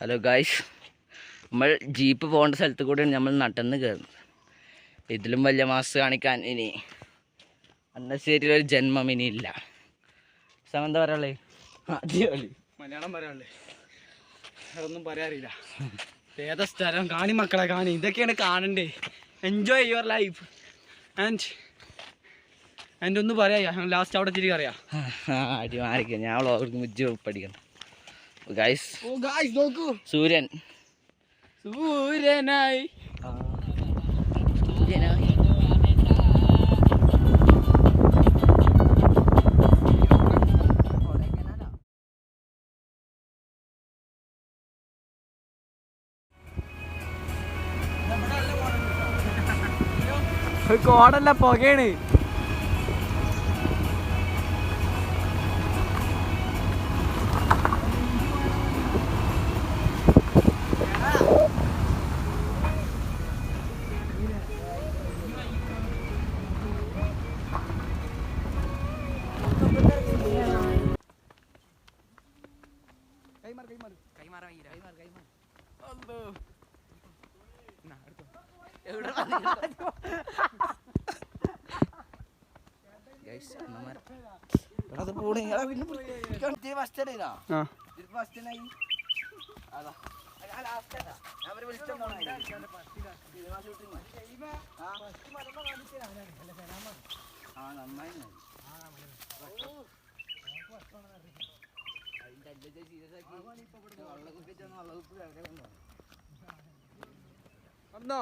Hello guys നമ്മൾ jeep പോകേണ്ട സ്ഥലത്ത് കൂടെയാണ് നമ്മൾ നടന്ന് കയറുന്നത്. ഇതിലും വലിയ മാസ് കാണിക്കാൻ ഇനി അന്നശ്ശേരിയിലൊരു ജന്മം ഇനി ഇല്ല. സമയം എന്താ പറയാളേ അടിപൊളി. മലയാളം പറയാളേ അതൊന്നും പറയാറില്ല. ഏതാ സ്ഥലം? കാണി മക്കളെ കാണി. ഇതൊക്കെയാണ് കാണണ്ടേ. എൻജോയ് യുവർ ലൈഫ് ആൻഡ് എന്റെ ഒന്ന് പറയാ ലാസ്റ്റ് അവിടെ തിരികെ അറിയാം അടിമാരിക്കാം ഞാൻ അവർക്ക് മുജ്ജ് പഠിക്കണം ഗായ്സ് ഓ ഗൈസ് നോക്കൂ. സൂര്യൻ. സൂര്യനായി. സൂര്യനായി. കോടല്ല പുകയാണ്. ഗൈസ് കൈമാർ അത് പോണേ. ഫസ്റ്റ് ഇടാ ആ. ഫസ്റ്റ് അതാ. ഞാൻ ലാസ്റ്റ് ഞാൻ അവരെ വിളിച്ചോണ്ടാണ് ആ നന്നായി വന്നോ.